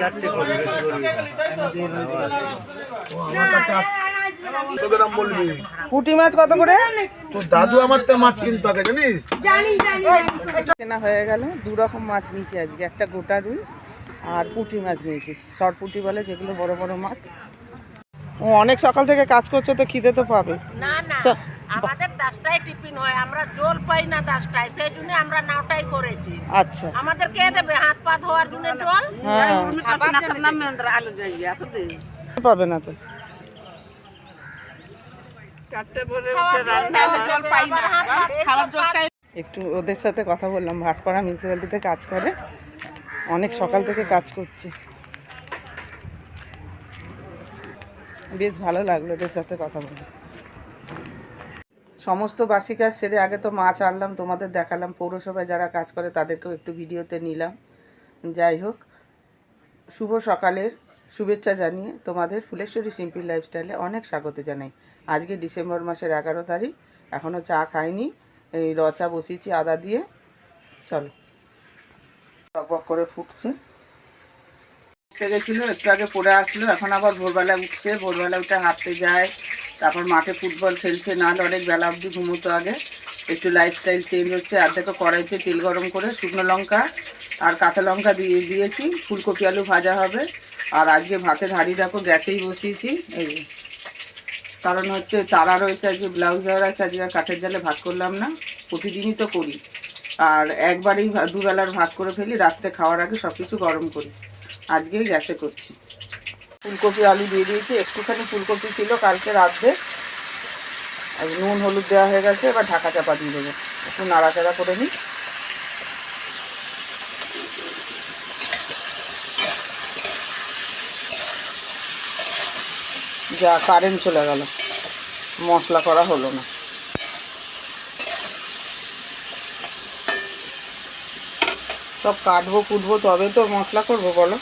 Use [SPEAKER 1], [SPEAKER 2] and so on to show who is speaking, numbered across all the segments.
[SPEAKER 1] চারটে করে
[SPEAKER 2] পুঁটি মাছ কত করে?
[SPEAKER 3] তোর দাদু আমার তো মাছ কিনতো আগে জানিস?
[SPEAKER 2] কেনা হয়ে গেল দু রকম মাছ নিয়েছি আজকে একটা গোটা রুই আর পুঁটি মাছ নিয়েছি সর পুঁটি বলে যেগুলো বড় বড় মাছ। ও অনেক সকাল থেকে কাজ করছ তো খিদে তো পাবে।
[SPEAKER 4] না না। আমাদের দশটায় টিফিন হয় আমরা জল পাই না দশটায় সেই জন্য আমরা নাওটাই করেছি।
[SPEAKER 2] আচ্ছা।
[SPEAKER 4] আমাদের কে দেবে? হাত পা ধোয়ার জন্য জল?
[SPEAKER 2] হ্যাঁ। পাবে না তো। একটু ওদের সাথে কথা বললাম ভাটপাড়া মিউনিসিপ্যালিটিতে কাজ করে। অনেক সকাল থেকে কাজ করছে। বেশ ভালো লাগল ওদের সাথে কথা বলে। সমস্ত বাসি কাজ সেরে আগে তো মাছ আনলাম, তোমাদের দেখালাম। পৌরসভায় যারা কাজ করে তাদেরকেও একটু ভিডিওতে নিলাম। যাই হোক, শুভ সকালের শুভেচ্ছা জানিয়ে তোমাদের ফুলেশ্বরী সিম্পল লাইফস্টাইলে অনেক স্বাগত জানাই। আজকে ডিসেম্বর মাসের এগারো তারিখ এখনও চা খাইনি, এই রচা বসিয়েছি, আদা দিয়ে। চলো। বক করে ফুটছে। ফুটতে গেছিল, একটু আগে পড়ে আসলো, এখন আবার ভোরবেলা উঠছে ভোরবেলা উঠে হাঁটতে যায়। তারপর মাঠে ফুটবল খেলছে নাহলে অনেক বেলা অবধি ঘুমোতো আগে। একটু লাইফস্টাইল চেঞ্জ হচ্ছে আর দেখো কড়াইতে তেল গরম করে শুকনো লঙ্কা আর কাঁচা লঙ্কা দিয়ে দিয়েছি। ফুলকপি আলু ভাজা হবে। আর আজকে ভাতের হাঁড়ি দেখো গ্যাসেই বসিয়েছি। এই কারণ হচ্ছে তারা রয়েছে, আজকে ব্লাউজ দেওয়ার আছে, আজকে কাঠের জালে ভাত করলাম না। প্রতিদিনই তো করি। আর একবারেই দুবেলার ভাত করে ফেলি, রাত্রে খাওয়ার আগে সব কিছু গরম করি। আজকেই গ্যাসে করছি। ফুলকপি, আলু দিয়ে দিয়েছি। একটুখানি ফুলকপি ছিল কালকে রাত্রে। আর নুন, হলুদ দেওয়া হয়ে গেছে, এবার ঢাকা চাপা দিয়ে দেবো। একটু নাড়াচাড়া করে নিই। যা কারেন্ট চলে গেল। মশলা করা হলো না। সব কাটবো, কুটবো, তবে তো মশলা করব, বলো।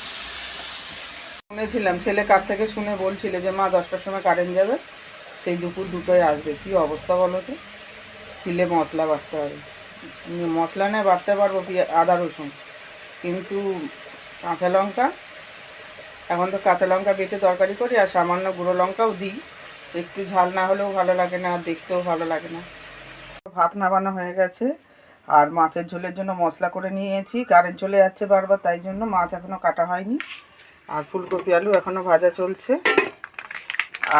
[SPEAKER 2] শুনেছিলাম, ছেলে কার থেকে শুনে বলছিল যে, মা, দশটার সময় কারেন্ট যাবে, সেই দুপুর দুটোয় আসবে। কি অবস্থা বলো তো? সিলে মশলা বাটতে হবে। মশলা নিয়ে বাটতে পারব আদা রসুন। কিন্তু কাঁচা লঙ্কা, এখন তো কাঁচা লঙ্কা বেটে তরকারি করি, আর সামান্য গুঁড়ো লঙ্কাও দিই। একটু ঝাল না হলেও ভালো লাগে না, আর দেখতেও ভালো লাগে না। ভাত নামানো হয়ে গেছে, আর মাছের ঝোলের জন্য মশলা করে নিয়েছি। কারেন্ট চলে যাচ্ছে বারবার, তাই জন্য মাছ এখনও কাটা হয়নি। আর ফুলকপি আলু এখনও ভাজা চলছে।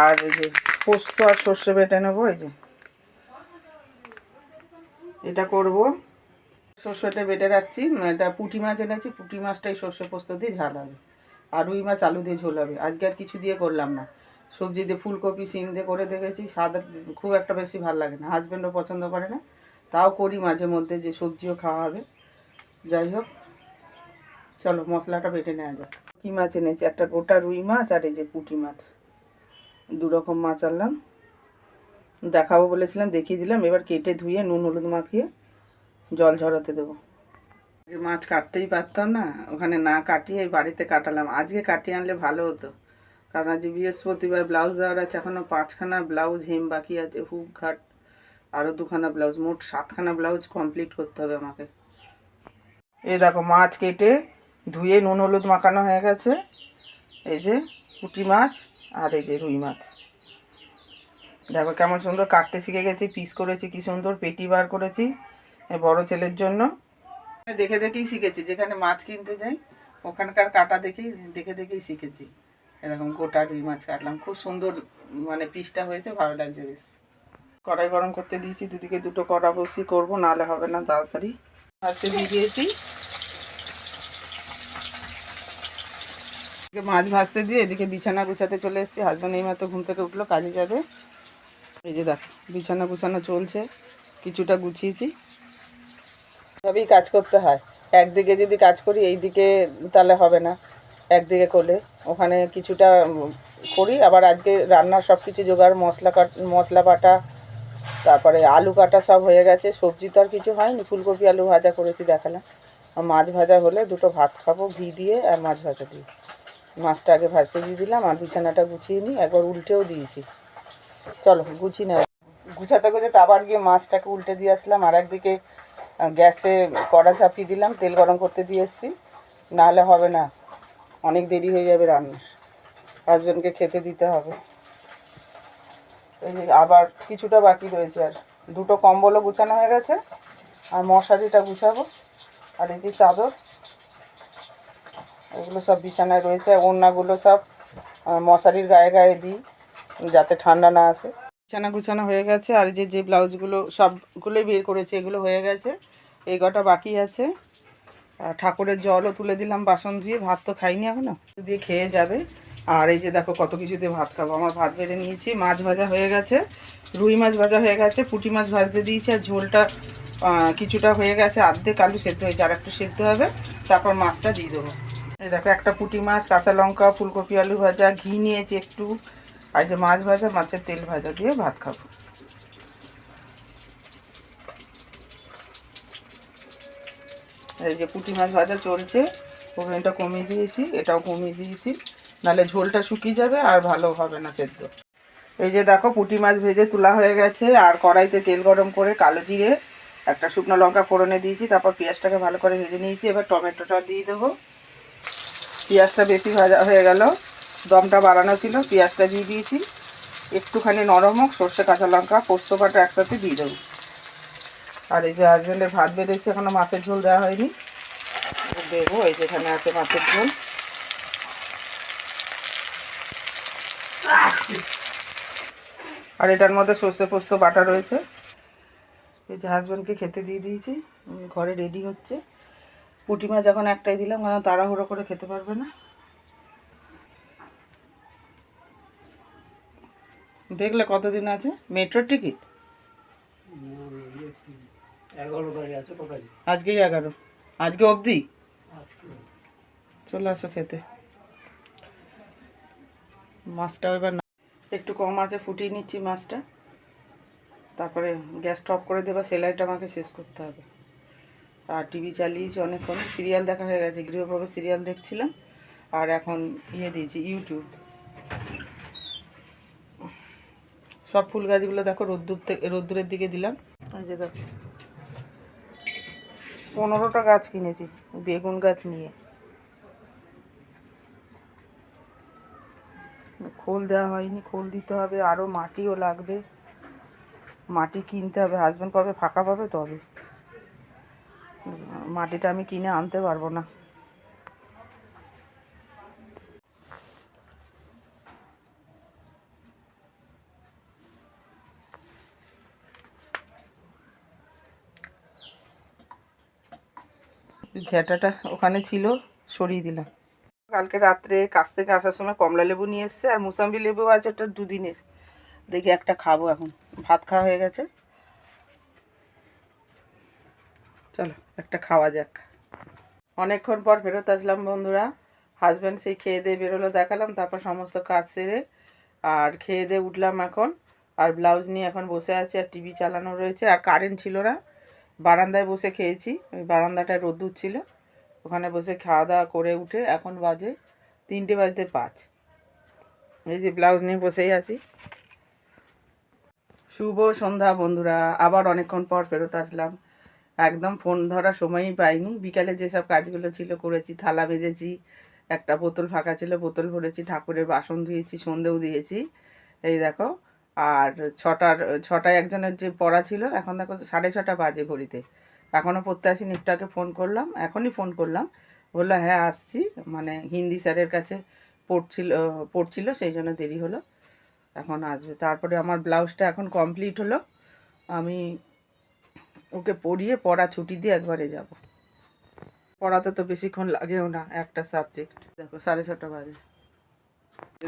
[SPEAKER 2] আর এই যে পোস্ত আর সর্ষে বেটে নেব, এই যে। এটা করব। সর্ষেটা বেটে রাখছি এটা পুঁটি মাছ এনেছি, পুঁটি মাছটাই সর্ষে পোস্ত দিয়ে ঝাল হবে। আর রুই মাছ আলু দিয়ে ঝোল হবে। আজকে আর কিছু দিয়ে করলাম না। সবজি দিয়ে ফুলকপি, সিম দিয়ে করে দেখেছি, স্বাদ খুব একটা বেশি ভালো লাগে না। হাজব্যান্ডও পছন্দ করে না। তাও করি মাঝে মধ্যে যে সবজিও খাওয়া হবে। যাই হোক। চলো মশলাটা বেটে নেওয়া যাক। কি মাছ এনেছি, একটা গোটা রুই মাছ আর এই যে পুঁটি মাছ। দু রকম মাছ আনলাম। দেখাবো বলেছিলাম, দেখিয়ে দিলাম। এবার কেটে ধুয়ে নুন হলুদ মাখিয়ে জল ঝরাতে দেবো। মাছ কাটতেই পারতাম না, ওখানে না কাটিয়ে বাড়িতে কাটালাম। আজকে কাটিয়ে আনলে ভালো হতো, কারণ আজ বৃহস্পতিবার ব্লাউজ দেওয়ার আছে এখনও পাঁচখানা ব্লাউজ, হেম বাকি আছে, হুক ঘাট আরও দুখানা ব্লাউজ, মোট সাতখানা ব্লাউজ কমপ্লিট করতে হবে আমাকে। এই দেখো মাছ কেটে ধুয়ে নুন, হলুদ মাখানো হয়ে গেছে। এই যে পুঁটি মাছ আর এই যে রুই মাছ। দেখো কেমন সুন্দর কাটতে শিখে গেছি পিস করেছি, কি সুন্দর পেটি বার করেছি বড় ছেলের জন্য। দেখে দেখেই শিখেছি, যেখানে মাছ কিনতে যাই, ওখানকার কাটা দেখেই, দেখে দেখেই শিখেছি। এরকম গোটা রুই মাছ কাটলাম, খুব সুন্দর মানে পিসটা হয়েছে, ভালো লাগছে বেশ। কড়াই গরম করতে দিয়েছি, দুদিকে দুটো কড়া বসি করব, নাহলে হবে না, তাড়াতাড়ি। ভাজতে দিয়ে দিয়েছি। মাছ ভাজতে দিয়ে এদিকে বিছানা গুছাতে চলে এসেছি। হাজব্যান্ড এই মাত্র ঘুম থেকে উঠল, কাজে যাবে। এই যে দেখ, বিছানা গুছানো চলছে, কিছুটা গুছিয়েছি। সবই কাজ করতে হয়। একদিকে যদি কাজ করি এই দিকে তাহলে হবে না। একদিকে করলে। ওখানে কিছুটা করি, আবার আজকে রান্নার সব কিছু জোগাড়, মশলা কাট, মশলা বাটা, তারপরে আলু কাটা সব হয়ে গেছে। সবজি তো আর কিছু হয়নি, ফুলকপি আলু ভাজা করেছি, দেখালাম। আর মাছ ভাজা হলে দুটো ভাত খাব, ঘি দিয়ে আর মাছ ভাজা দিয়ে। মাছটা আগে ভাজতে দিয়ে দিলাম, আর বিছানাটা গুছিয়ে নিই একবার উল্টেও দিয়েছি। চলো গুছি না গুছাতে গুছাতে আবার গিয়ে মাছটাকে উল্টে দিয়ে আসলাম, আর একদিকে গ্যাসে কড়া চাপিয়ে দিলাম, তেল গরম করতে দিয়ে এসেছি। নাহলে হবে না, অনেক দেরি হয়ে যাবে রান্নার হাজব্যান্ডকে খেতে দিতে হবে। এই আবার কিছুটা বাকি রয়েছে, আর দুটো কম্বলও গুছানো হয়ে গেছে। আর মশারিটা গুছাবো। আর এই যে চাদর এগুলো সব বিছানায় রয়েছে, ওড়নাগুলো সব মশারির গায়ে গায়ে দিই, যাতে ঠান্ডা না আসে। বিছানা গুছানো হয়ে গেছে, আর যে যে ব্লাউজগুলো সবগুলোই বের করেছে, এগুলো হয়ে গেছে, এই কটা বাকি আছে। ঠাকুরের জলও তুলে দিলাম, বাসন ধুয়ে, ভাত তো খাইনি এখনও। দিয়ে খেয়ে যাবে। আর এই যে দেখো কত কিছু দিয়ে ভাত খাব, আমার ভাত বেড়ে নিয়েছি, মাছ ভাজা হয়ে গেছে, রুই মাছ ভাজা হয়ে গেছে, পুঁটি মাছ ভাজতে দিয়েছি, আর ঝোলটা কিছুটা হয়ে গেছে, আর্ধেক আলু সেদ্ধ হয়েছে, আর একটু সেদ্ধ হবে, তারপর মাছটা দিয়ে দেবো। এই দেখো, একটা পুঁটি মাছ, কাঁচা লঙ্কা, ফুলকপি, আলু ভাজা, ঘি নিয়েছি একটু। আর যে মাছ ভাজা, মাছের তেল ভাজা দিয়ে ভাত খাব। এই যে পুঁটি মাছ ভাজা চলছে, ওভেনটা কমিয়ে দিয়েছি, এটাও কমিয়ে দিয়েছি। নাহলে ঝোলটা শুকিয়ে যাবে আর ভালো হবে না সেদ্ধ। এই যে দেখো, পুঁটি মাছ ভেজে তোলা হয়ে গেছে, আর কড়াইতে তেল গরম করে কালো জিরে, একটা শুকনো লঙ্কা ফোড়নে দিয়েছি, তারপর পেঁয়াজটাকে ভালো করে ভেজে নিয়েছি। এবার টমেটোটা দিয়ে দেবো। পেঁয়াজটা বেশি ভাজা হয়ে গেল। দমটা বাড়ানো ছিল, পেঁয়াজটা দিয়ে দিয়েছি। একটুখানি নরম হোক, সর্ষে, কাঁচা লঙ্কা, পোস্ত, বাটা একসাথে দিয়ে দেবো। আর এই যে হাজব্যান্ডের ভাত বেড়েছে, এখনও মাছের ঝোল দেওয়া হয়নি। দেবো, এই যেখানে আছে মাছের ঝোল। আর এটার মধ্যে সর্ষে, পোস্ত, বাটা রয়েছে। এই যে হাজব্যান্ডকে খেতে দিয়ে দিয়েছি ঘরে রেডি হচ্ছে। পুঁটি মাছ এখন একটাই দিলাম কারণ তাড়াহুড়ো করে খেতে পারবে না? দেখলে কতদিন আছে? মেট্রোর টিকিট? আজকেই এগারো। আজকে অবধি? চলে আসো খেতে। মাছটাও এবার না একটু কম আছে ফুটিয়ে নিচ্ছি মাছটা। তারপরে গ্যাস টপ করে দেবা সেলাইটা আমাকে শেষ করতে হবে। আর টিভি চালিয়েছি অনেকক্ষণ। সিরিয়াল দেখা হয়ে গেছে, গৃহপ্রবেশ সিরিয়াল দেখছিলাম, আর এখন ইয়ে দিয়েছি ইউটিউব সব ফুল গাছগুলো দেখো, রোদ্দুর থেকে রোদ্দুরের দিকে দিলাম। এই যে দেখো, পনেরোটা গাছ কিনেছি, বেগুন গাছ নিয়ে। খোল দেওয়া হয়নি, খোল দিতে হবে আরও মাটিও লাগবে। মাটি কিনতে হবে হাজব্যান্ড কবে ফাঁকা পাবে তবে। মাটিটা আমি কিনে আনতে পারব না। ঝেঁটাটা ওখানে ছিল, সরিয়ে দিলাম। কালকে রাত্রে কাছ থেকে আসার সময় কমলা লেবু নিয়ে এসছে, আর মুসাম্বি লেবু আছে ওটা দুদিনের। দেখি একটা খাব এখন। ভাত খাওয়া হয়ে গেছে। চলো, একটা খাওয়া যাক। অনেকক্ষণ পর ফেরত আসলাম বন্ধুরা। হাজব্যান্ড সেই খেয়ে দিয়ে বেরোলো, দেখালাম, তারপর সমস্ত কাজ সেরে আর খেয়ে দিয়ে উঠলাম এখন। আর ব্লাউজ নিয়ে এখন বসে আছি, আর টিভি চালানো রয়েছে, আর কারেন্ট ছিল না। বারান্দায় বসে খেয়েছি, ওই বারান্দাটায় রোদ্দুর ছিল। ওখানে বসে খাওয়া দাওয়া করে উঠে এখন বাজে তিনটে বাজতে পাঁচ। এই যে ব্লাউজ নিয়ে বসেই আছি। শুভ সন্ধ্যা বন্ধুরা, আবার অনেকক্ষণ পর ফেরত আসলাম। একদম ফোন ধরার সময়ই পাইনি। বিকালে যেসব কাজগুলো ছিল করেছি, থালা ভেজেছি একটা বোতল ফাঁকা ছিল, বোতল ভরেছি, ঠাকুরের বাসন ধুয়েছি, সন্ধেও দিয়েছি। এই দেখো, আর ছটার, ছটায় একজনের যে পড়া ছিল, এখন দেখো সাড়ে ছটা বাজে ঘড়িতে। এখনও একটু আগে ফোন করলাম, এখনই ফোন করলাম। বলল হ্যাঁ আসছি। মানে হিন্দি স্যারের কাছে পড়ছিল পড়ছিল, সেই জন্য দেরি হলো। এখন আসবে। তারপরে আমার ব্লাউজটা এখন কমপ্লিট হলো। আমি ওকে পড়িয়ে পড়া ছুটি দিয়ে একবারে যাব। পড়াতে তো বেশিক্ষণ লাগেও না একটা সাবজেক্ট দেখো, সাড়ে ছটা বাজে।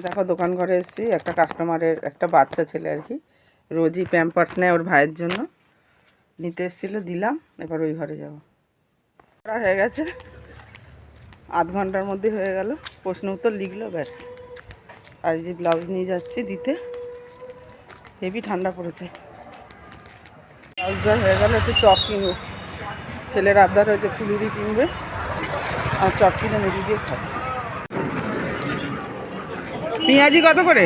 [SPEAKER 2] দেখো, দোকান ঘরে এসেছি, একটা কাস্টমারের একটা বাচ্চা ছেলে আর কি। রোজই প্যাম্পার্স নেয় ওর ভাইয়ের জন্য। নিতে এসেছিল, দিলাম, এবার ওই ঘরে যাব। পড়া হয়ে গেছে। আধ ঘণ্টার মধ্যে হয়ে গেল। প্রশ্ন উত্তর লিখলো, ব্যাস। আর যে ব্লাউজ নিয়ে যাচ্ছি দিতে। হেভি ঠান্ডা পড়েছে। ব্লাউজটা হয়ে গেল, একটু চপ কিনবো ছেলের আবদার হয়েছে ফুলুরি কিনবে, আর চপ কিনে মেরে দিয়ে খাবে। পেঁয়াজি কত করে?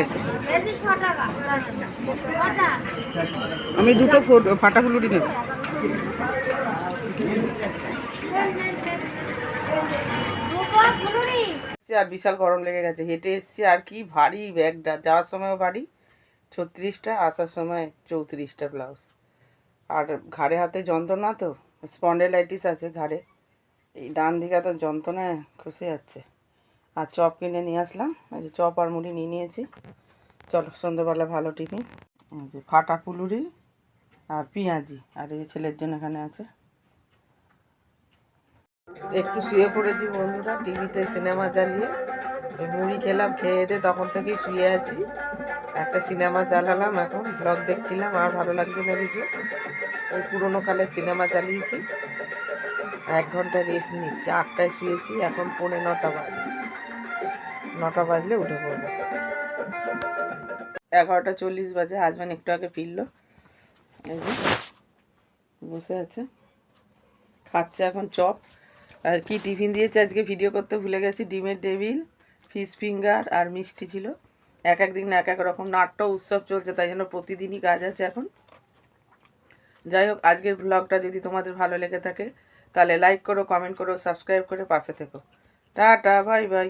[SPEAKER 2] আমি দুটো ফাটা ফুলুরি নেব। আর বিশাল গরম লেগে গেছে, হেঁটে এসছি আর কি ভারী ব্যাগটা, যাওয়ার সময়ও ভারী, ছত্রিশটা, আসার সময় চৌত্রিশটা ব্লাউজ। আর ঘাড়ে হাতে যন্ত্রণা তো? স্পন্ডেলাইটিস আছে ঘাড়ে। এই ডান দিকে তো যন্ত্রণায় খসে যাচ্ছে। আর চপ কিনে নিয়ে আসলাম। এই যে চপ আর মুড়ি নিয়ে নিয়েছি। চলো, সন্ধ্যেবেলা ভালো টিফিন। এই যে ফাটা পুলুরি আর পেঁয়াজি। আর এই ছেলের জন্য এখানে আছে। একটু শুয়ে পড়েছি বন্ধুরা, টিভিতে সিনেমা চালিয়ে। মুড়ি খেলাম, খেয়ে দিয়ে তখন থেকেই শুয়ে আছি। একটা সিনেমা চালালাম এখন ব্লগ দেখছিলাম, আর ভালো লাগছে না কিছু। ওই পুরোনো কালের সিনেমা চালিয়েছি। এক ঘণ্টা রেস্ট নিচ্ছি, আটটায় শুয়েছি, এখন পৌনে নটা বাজে। নটা বাজলে উঠে পড়ব। এগারোটা চল্লিশ বাজে হাজব্যান্ড একটু আগে ফিরল। এই যে, বসে আছে। খাচ্ছে এখন চপ। আর কি টিফিন দিয়েছে আজকে, ভিডিও করতে ভুলে গেছি। ডিমের টেবিল ফিশ ফিঙ্গার আর মিষ্টি ছিল। এক এক দিন এক এক রকম নাট্য উৎসব চলছে, তাই জন্য প্রতিদিনই কাজ আছে এখন। যাই হোক, আজকের ব্লগটা যদি তোমাদের ভালো লেগে থাকে, তাহলে লাইক করো কমেন্ট করো সাবস্ক্রাইব করে পাশে থেকো। Tata bye bye